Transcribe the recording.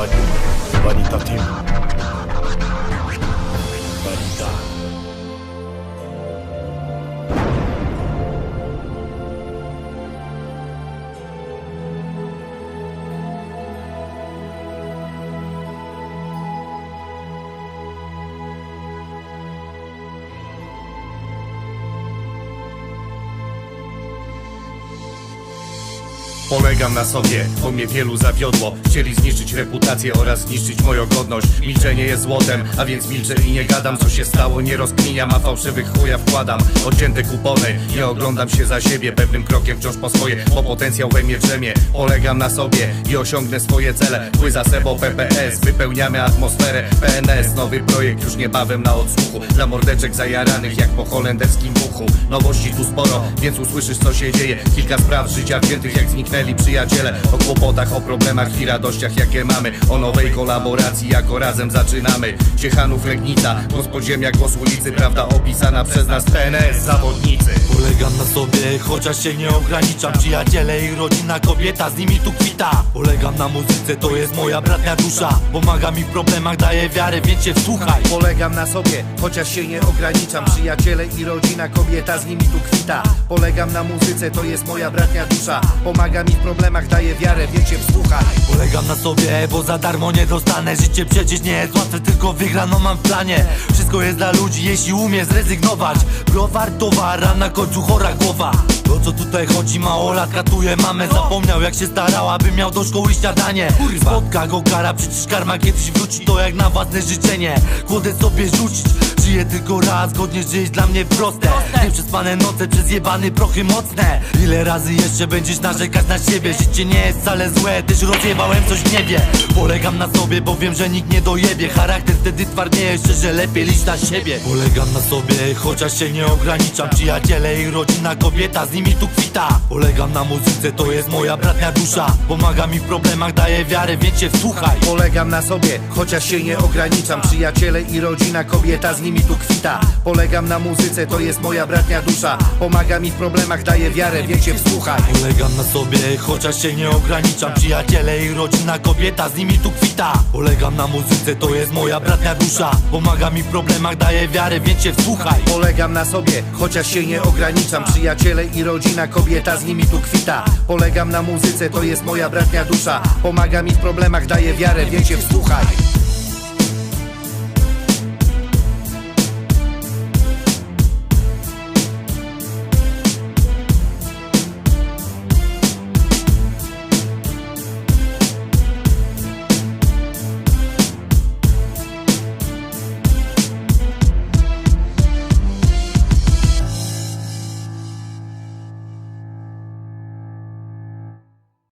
Body, body, touch him. Polegam na sobie, bo mnie wielu zawiodło. Chcieli zniszczyć reputację oraz zniszczyć moją godność. Milczenie jest złotem, a więc milczę i nie gadam Co się stało, nie rozkminiam, a fałszywych chuja wkładam. Odcięte kupony, nie oglądam się za siebie. Pewnym krokiem wciąż po swoje, bo potencjał we mnie drzemie. Polegam na sobie i osiągnę swoje cele. Pły za sebą PPS, wypełniamy atmosferę. PNS, nowy projekt już niebawem na odsłuchu. Dla mordeczek zajaranych jak po holenderskim buchu. Nowości tu sporo, więc usłyszysz co się dzieje. Kilka spraw życia wziętych jak zniknęli przyjaciele O kłopotach, o problemach i radościach jakie mamy. O nowej kolaboracji jako razem zaczynamy. Ciechanów Legnica, głos podziemia, głos ulicy Prawda opisana przez nas PNS, zawodnicy. Polegam na sobie, chociaż się nie ograniczam. Przyjaciele i rodzina, kobieta, z nimi tu kwita. Polegam na muzyce, to jest moja bratnia dusza. Pomaga mi w problemach, daje wiarę, więc się wsłuchaj. Polegam na sobie, chociaż się nie ograniczam. Przyjaciele i rodzina, kobieta z nimi tu kwita. Polegam na muzyce, to jest moja bratnia dusza. Pomaga mi w problemach, daje wiarę, wiecie, wsłuchaj Polegam na sobie, bo za darmo nie dostanę. Życie przecież nie jest łatwe, tylko wygrano mam w planie. Wszystko jest dla ludzi, jeśli umie zrezygnować. Browar, towar, a na końcu chora głowa. To co tutaj chodzi, mało lat katuje mamę Zapomniał jak się starała, by miał do szkoły śniadanie. Spotka go kara, przecież karma kiedyś wróci To jak na własne życzenie, kłodę sobie rzucić Żyję tylko raz, godnie żyć dla mnie proste. Nieprzespane noce, przez jebany prochy mocne. Ile razy jeszcze będziesz narzekać na siebie? Życie nie jest wcale złe, też rozjebałem coś w niebie. Polegam na sobie, bo wiem, że nikt nie dojebie. Charakter wtedy twardnieje, szczerze lepiej liść na siebie. Polegam na sobie, chociaż się nie ograniczam. Przyjaciele i rodzina, kobieta, z nimi tu kwita. Polegam na muzyce, to jest moja bratnia dusza. Pomaga mi w problemach, daje wiarę, więc się wsłuchaj Polegam na sobie, chociaż się nie ograniczam. Przyjaciele i rodzina, kobieta z nimi tu kwita. Polegam na muzyce, to jest moja bratnia dusza. Pomaga mi w problemach, daje wiarę, wiecie, wsłuchaj. Polegam na sobie, chociaż się nie ograniczam. Przyjaciele i rodzina, kobieta, z nimi tu kwita. Polegam na muzyce, to jest moja bratnia dusza. Pomaga mi w problemach, daje wiarę, więc się wsłuchaj. Polegam na sobie, chociaż się nie ograniczam. Przyjaciele i rodzina, kobieta z nimi tu kwita. Polegam na muzyce, to jest moja bratnia dusza. Pomaga mi w problemach, daje wiarę, wiecie, wsłuchaj